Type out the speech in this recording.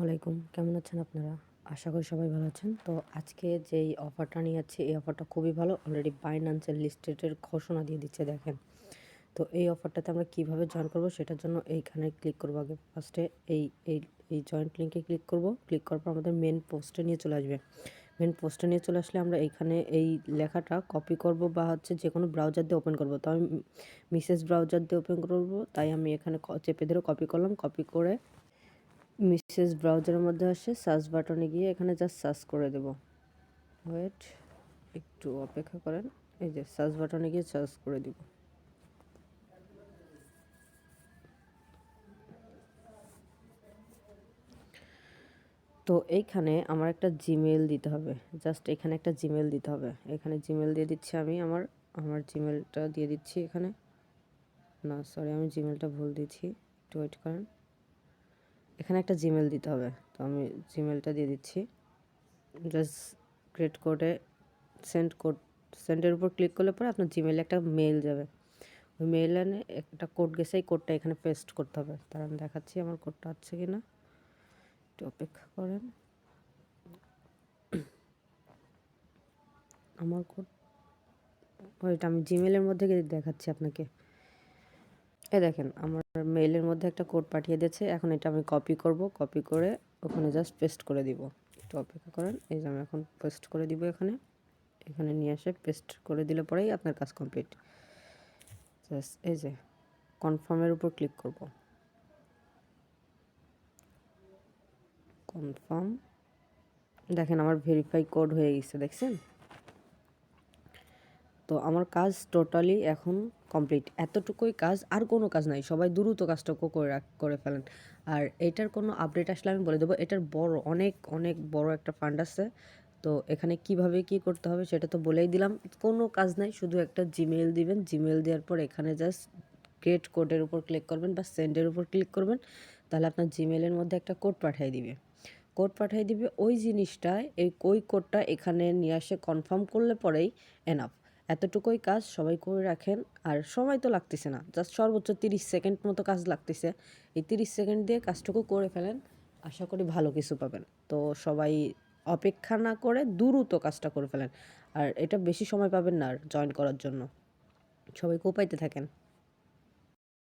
ওয়ালাইকুম কেমন আছেন আপনারা? আশা করি সবাই ভালো আছেন। তো আজকে যেই অফারটা নিয়ে যাচ্ছি, এই অফারটা খুবই ভালো। অলরেডি বাইন্যান্সের লিস্টেডের ঘোষণা দিয়ে দিচ্ছে, দেখেন। তো এই অফারটাতে আমরা কীভাবে জয়েন করব সেটার জন্য এইখানে ক্লিক করব আগে। ফার্স্টে এই এই এই জয়েন্ট লিঙ্কে ক্লিক করব। ক্লিক করার পর আমাদের মেন পোস্টে নিয়ে চলে আসবে। মেন পোস্টে নিয়ে চলে আসলে আমরা এইখানে এই লেখাটা কপি করব বা হচ্ছে যে কোনো ব্রাউজার দিয়ে ওপেন করব। তো আমি মিসেস ব্রাউজার দিয়ে ওপেন করব, তাই আমি এখানে চেপে ধরে কপি করলাম। কপি করে মিসেস ব্রাউজারের মধ্যে আসে সার্চ বাটনে গিয়ে এখানে জাস্ট সার্চ করে দেব। ওয়েট একটু অপেক্ষা করেন। এই যে সার্চ বাটনে গিয়ে সার্চ করে দিব। তো এইখানে আমার একটা জিমেল দিতে হবে। জাস্ট এখানে একটা জিমেল দিতে হবে। এখানে জিমেল দিয়ে দিচ্ছি আমি আমার আমার জিমেলটা দিয়ে দিচ্ছি এখানে। না সরি আমি জিমেলটা ভুল দিচ্ছি একটু ওয়েট করেন। এখানে একটা জিমেল দিতে হবে। তো আমি জিমেলটা দিয়ে দিচ্ছি। জাস্ট ক্রিয়েট কোডে সেন্ড কোড সেন্ডের উপর ক্লিক করলে পরে আপনার জিমেলে একটা মেল যাবে। ওই মেইলে একটা কোড গেছে, এই কোডটা এখানে পেস্ট করতে হবে। তার আমি দেখাচ্ছি আমার কোডটা আছে কি না একটু অপেক্ষা করেন। আমার কোড ওইটা আমি জিমেলের মধ্যে দেখাচ্ছি আপনাকে। এ দেখেন, আমার মেইলের মধ্যে একটা কোড পাঠিয়ে দিয়েছে। এখন এটা আমি কপি করব। কপি করে ওখানে জাস্ট পেস্ট করে দিব। একটু অপেক্ষা করেন। এই যে আমি এখন পেস্ট করে দিব এখানে। এখানে নিয়ে এসে পেস্ট করে দিলে পরেই আপনার কাজ কমপ্লিট জাস্ট এই যে কনফার্মের উপর ক্লিক করব। কনফার্ম দেখেন, আমার ভেরিফাই কোড হয়ে গেছে, দেখছেন? তো আমার কাজ টোটালি এখন কমপ্লিট এতটুকুই কাজ, আর কোনো কাজ নাই। সবাই দ্রুত কাজটুকু করে করে ফেলেন। আর এটার কোনো আপডেট আসলে আমি বলে দেবো, এটার বড়, অনেক অনেক বড় একটা ফান্ড আছে। তো এখানে কীভাবে কি করতে হবে সেটা তো বলেই দিলাম। কোনো কাজ নাই, শুধু একটা জিমেল দিবেন। জিমেল দেওয়ার পর এখানে জাস্ট ক্রিয়েট কোডের উপর ক্লিক করবেন বা সেন্ডের উপর ক্লিক করবেন। তাহলে আপনার জিমেলের মধ্যে একটা কোড পাঠিয়ে দিবে। কোড পাঠিয়ে দিবে, ওই জিনিসটা এই, ওই কোডটা এখানে নিয়ে আসে কনফার্ম করলে পরেই এনাফ এতটুকুই কাজ সবাই করে রাখেন, আর সময় তো লাগতেছে না। জাস্ট সর্বোচ্চ তিরিশ সেকেন্ড মতো কাজ লাগতেছে। এই তিরিশ সেকেন্ড দিয়ে কাজটুকু করে ফেলেন, আশা করি ভালো কিছু পাবেন। তো সবাই অপেক্ষা না করে দ্রুত কাজটা করে ফেলেন। আর এটা বেশি সময় পাবেন না আর জয়েন করার জন্য। সবাই কোপাইতে থাকেন।